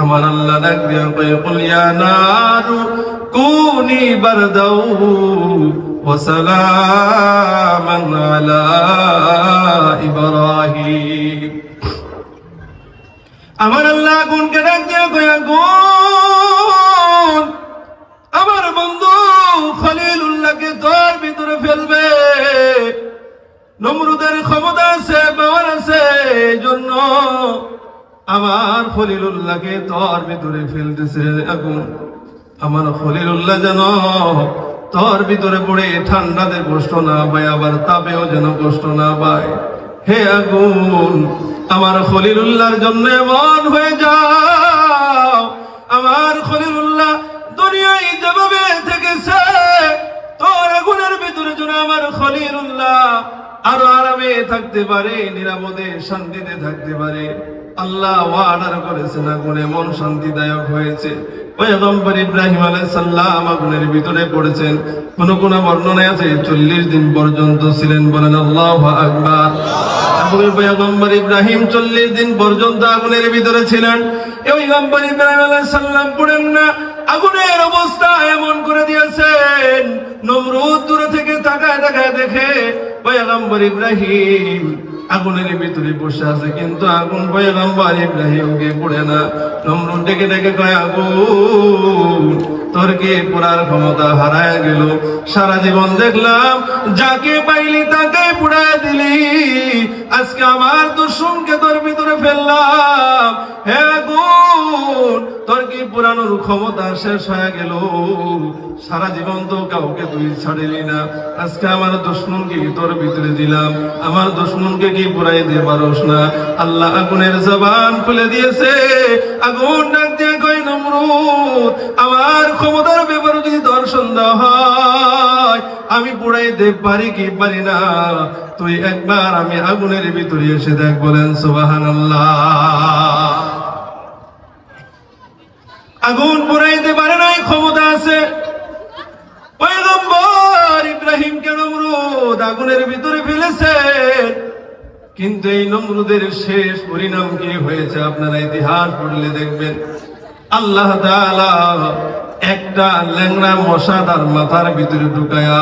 আমার আল্লাহ ডাক দিয়া কয়ে নারু, কুনি বারদাউ ওয়া ইব্রাহিম। আমার আল্লাহ আগুনকে ডাক দিয়া কয়ে আগুন আমার বন্ধু খলিলুল্লাহকে তোর ভিতরে ফেলবে। নমরুদের ক্ষমতা আছে, পাওয়ার আছে, এই জন্য আমার খলিলুল্লাহকে তোর ভিতরে ফেলতেছে। আগুন। আমার খলিলুল্লাহ যেন তোর ভিতরে পড়ে, ঠান্ডাতে কষ্ট না পায়, আবার তাপেও যেন কষ্ট না পায়। হে আগুন, আমার খলিলুল্লাহর জন্য মন হয়ে যাও। আমার খলিলুল্লাহ দুনিয়ায় যেভাবে থেকেছে, তোর আগুনের ভিতরে যেন আমার খলিলুল্লাহ আরও আরামে থাকতে পারে, নিরাপদে শান্তিতে থাকতে পারে। আল্লাহ ওয়ার্ডার করেছেন আগুন এমন শান্তিদায়ক হয়েছে। পয়গম্বর ইব্রাহিম আলাইহিস সালাম আগুনের ভিতরে পড়েছেন। কোন কোন বর্ণনায় আছে, চল্লিশ দিন পর্যন্ত ছিলেন বলেন আল্লাহ আকবার। পয়গম্বর ইব্রাহিম চল্লিশ দিন পর্যন্ত আগুনের ভিতরে ছিলেন। পয়গম্বর ইব্রাহিম আলাইহিস সালাম পড়েন না, আগুনের অবস্থা এমন করে দিয়েছেন। নমরুদ দূরে থেকে তাকায় তাকায় দেখে পয়গম্বর ইব্রাহিম আগুনের ভিতরে বসে আছে, কিন্তু আগুন পয়গম্বর ইব্রাহিমকে পড়ে না। নম্র ডেকে ডেকে কয়, আগুন, তোর কে পোড়ার ক্ষমতা হারায় গেল? সারা জীবন দেখলাম, যাকে পাইলি তাকে পুড়ায় দিলি। আজকে আমার দুশ্মনকে তোর ভিতরে ফেললাম হে আগুন তোর কি পুরানোর ক্ষমতা শেষ হয়ে গেল। সারা জীবন তো কাউকে তুই ছাড়িলি না। আজকে আমার দুশ্মনকে তোর ভিতরে দিলাম? আমার দুশ্মনকে কি পুরাই দিয়ে পারস না? আল্লাহ আগুনের জবান খুলে দিয়েছে। আগুন ডাক দিয়ে কই নমরুদ, আমার ক্ষমতার ব্যাপারে যদি দর্শন দেওয়া হয়, আমি পুড়াই দে পারি কি পারি না? তুই একবার আমি আগুনের ভিতরে এসে দেখ বলেন সুবাহান আগুন পুরাইতে পারে নাই, ক্ষমতা আছে। পয়গম্বর ইব্রাহিমকে নমরুদ আগুনের ভিতরে ফেলেছেন? কিন্তু এই নমরুদের শেষ পরিণাম কি হয়েছে আপনারা ইতিহাস পড়লে দেখবেন। আল্লাহ একটা ল্যাংড়া মশা তার মাথার ভিতরে ঢুকায়া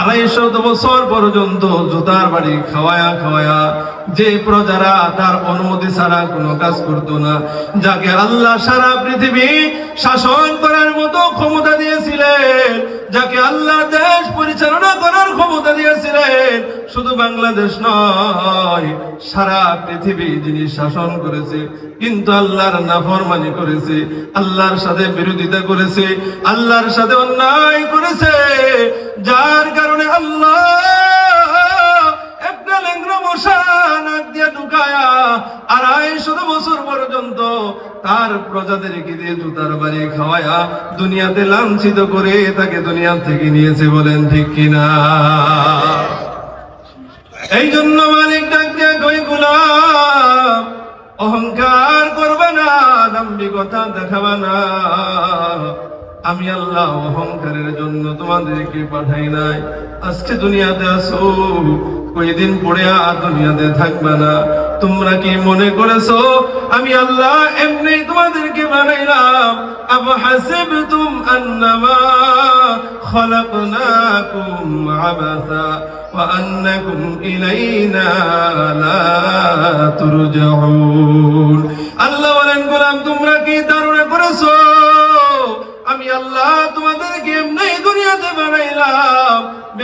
আড়াইশো বছর পর্যন্ত জুতার বাড়ি খাওয়ায়া খাওয়ায়া যে প্রজারা তার অনুমতি ছাড়া কোনো কাজ করতো না, যাকে আল্লাহ সারা পৃথিবী শাসন করার মতো ক্ষমতা দিয়েছিলেন, যাকে আল্লাহ দেশ পরিচালনা করার ক্ষমতা দিয়েছিলেন, শুধু বাংলাদেশ নয়, সারা পৃথিবী যিনি শাসন করেছে, কিন্তু আল্লাহর নাফরমানি করেছে, আল্লাহর সাথে বিরোধিতা করেছে, আল্লাহর সাথে অন্যায় বছর পর্যন্ত তার দিয়ে জুতার বাড়ি খাওয়ায়া দুনিয়াতে লাঞ্ছিত করে তাকে দুনিয়া থেকে নিয়েছে বলেন ঠিক কিনা? এই জন্য মালিক ডাক দিয়ে কই, গোলাম, অহংকার করবে না, দাম্ভিকতা দেখাবে না। আমি আল্লাহ অহংকারের জন্য তোমাদেরকে পাঠাই নাই। আজকে দুনিয়াতে আসো, কয়দিন পরে আর দুনিয়াতে থাকবে না। তোমরা কি মনে করেছ? আমি আল্লাহ এমনি তোমাদেরকে বানাইলাম। আব হাসিবতুম আন্নামা খলাকনাকুম আবাসা ওয়া আন্নাকুম ইলাইনা লা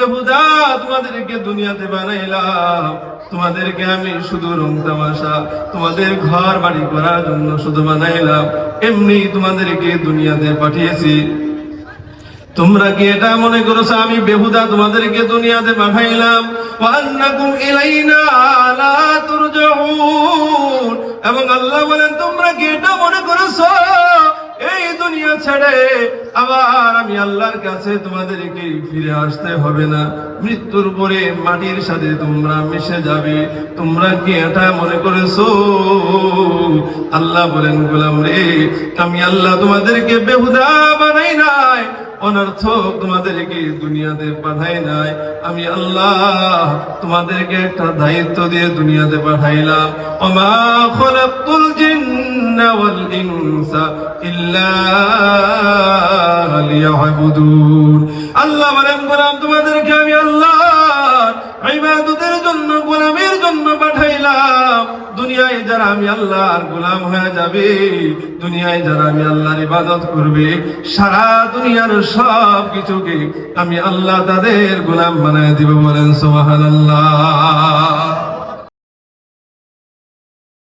বেহুদা তোমাদেরকে দুনিয়াতে বানাইলাম। তোমাদেরকে আমি শুধু রং তামাশা, তোমাদের ঘর বাড়ি করার জন্য শুধু বানাইলাম। এমনি তোমাদেরকে দুনিয়াতে পাঠিয়েছি। তোমরা কি এটা মনে করেছ? আমি বেহুদা, তোমাদেরকে দুনিয়াতে পাঠাইলাম। এবং আল্লাহ বলেন, তোমরা কি এটা মনে করেছ? ছেড়ে আবার আমি আল্লাহর কাছে তোমাদেরকে ফিরে আসতে হবে না। মৃত্যুর পরে মাটির সাথে তোমরা মিশে যাবে। তোমরা কি এটা মনে করেছ? আল্লাহ বলেন, গোলাম রে, আমি আল্লাহ তোমাদেরকে বেহুদা বানাই নাই। অনর্থক তোমাদেরকে দুনিয়াতে পাঠাই নাই। আমি আল্লাহ তোমাদেরকে একটা দায়িত্ব দিয়ে দুনিয়াতে পাঠাইলাম। ওমা খলাকুল জিন্না ওয়াল ইনসা ইল্লা লিয়াবুদুন। আল্লাহ বলেন, গোলাম তোমাদেরকে আমি আল্লাহ ইবাদতের জন্য, গোলামের জন্য যারা আমি আল্লাহর গোলাম হয়ে যাবে, দুনিয়ায় যারা আমি আল্লাহর ইবাদত করবে, সারা দুনিয়ার সব কিছুকে আমি আল্লাহ তাদের গোলাম বানায় দিব বলেন সুবহানাল্লাহ।